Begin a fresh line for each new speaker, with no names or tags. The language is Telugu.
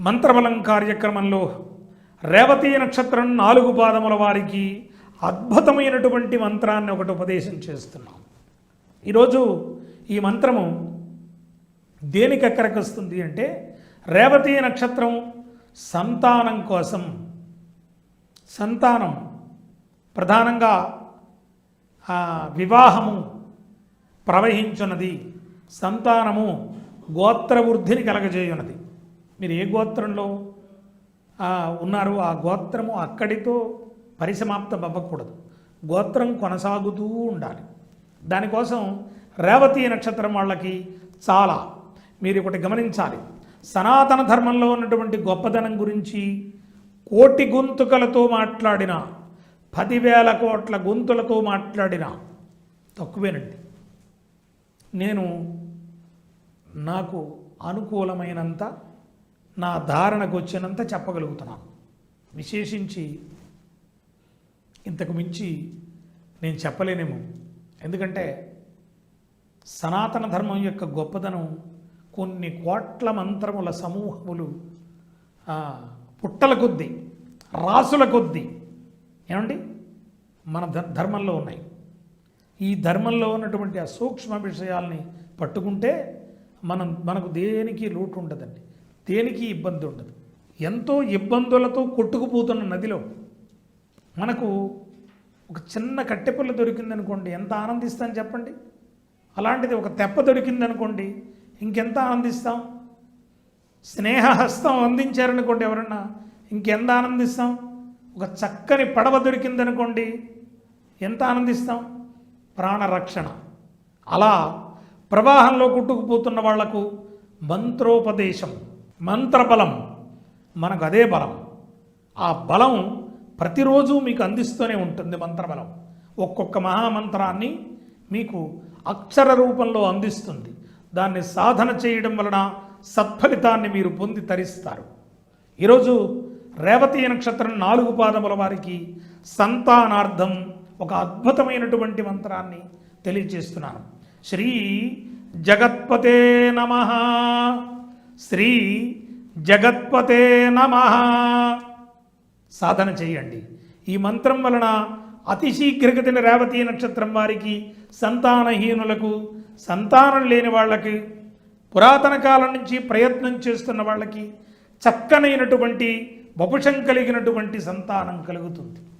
మంత్రబలం కార్యక్రమంలో రేవతి నక్షత్రం నాలుగు పాదముల వారికి అద్భుతమైనటువంటి మంత్రాన్ని ఒకటి ఉపదేశం చేస్తున్నాం. ఈరోజు ఈ మంత్రము దేనికి ఎక్కడికి వస్తుంది అంటే రేవతి నక్షత్రం సంతానం కోసం సంతానం ప్రధానంగా వివాహము ప్రవహించున్నది సంతానము గోత్రవృద్ధిని కలగజేయున్నది. మీరు ఏ గోత్రంలో ఉన్నారో ఉన్నారు ఆ గోత్రము అక్కడితో పరిసమాప్తం అవ్వకూడదు గోత్రం కొనసాగుతూ ఉండాలి. దానికోసం రేవతి నక్షత్రం వాళ్ళకి చాలా మీరు ఒకటి గమనించాలి. సనాతన ధర్మంలో ఉన్నటువంటి గొప్పదనం గురించి కోటి గొంతుకలతో మాట్లాడిన పదివేల కోట్ల గొంతులతో మాట్లాడిన తక్కువేనండి. నేను నాకు అనుకూలమైనంత నా ధారణకు వచ్చినంత చెప్పగలుగుతున్నాను విశేషించి ఇంతకు మించి నేను చెప్పలేనేమో. ఎందుకంటే సనాతన ధర్మం యొక్క గొప్పదనం కొన్ని కోట్ల మంత్రముల సమూహములు పుట్టల కొద్దీ రాసుల కొద్దీ ఏమండి? మన ధ- ధర్మంలో ఉన్నాయి. ఈ ధర్మంలో ఉన్నటువంటి ఆ సూక్ష్మ విషయాల్ని పట్టుకుంటే మనం మనకు దేనికి లోటు ఉండదండి. దేనికి ఇబ్బంది ఉండదు. ఎంతో ఇబ్బందులతో కొట్టుకుపోతున్న నదిలో మనకు ఒక చిన్న కట్టెపుల్ల దొరికిందనుకోండి ఎంత ఆనందిస్తాం చెప్పండి? అలాంటిది ఒక తెప్ప దొరికిందనుకోండి ఇంకెంత ఆనందిస్తాం? స్నేహహస్తం అందించారనుకోండి ఎవరన్నా ఇంకెంత ఆనందిస్తాం? ఒక చక్కని పడవ దొరికిందనుకోండి ఎంత ఆనందిస్తాం? ప్రాణరక్షణ. అలా ప్రవాహంలో కొట్టుకుపోతున్న వాళ్ళకు మంత్రోపదేశం. మంత్రబలం మనకు అదే బలం. ఆ బలం ప్రతిరోజు మీకు అందిస్తూనే ఉంటుంది మంత్రబలం. ఒక్కొక్క మహామంత్రాన్ని మీకు అక్షర రూపంలో అందిస్తుంది. దాన్ని సాధన చేయడం వలన సత్ఫలితాన్ని మీరు పొంది తరిస్తారు. ఈరోజు రేవతి నక్షత్రం నాలుగు పాదముల వారికి సంతానార్థం ఒక అద్భుతమైనటువంటి మంత్రాన్ని తెలియజేస్తున్నాను. శ్రీ జగత్పతే నమ. శ్రీ జగత్పతే నమ. సాధన చేయండి. ఈ మంత్రం వలన అతి శీఘ్రగతిన రేవతి నక్షత్రం వారికి సంతానహీనులకు సంతానం లేని వాళ్ళకి పురాతన కాలం నుంచి ప్రయత్నం చేస్తున్న వాళ్ళకి చక్కనైనటువంటి బపుషం కలిగినటువంటి సంతానం కలుగుతుంది.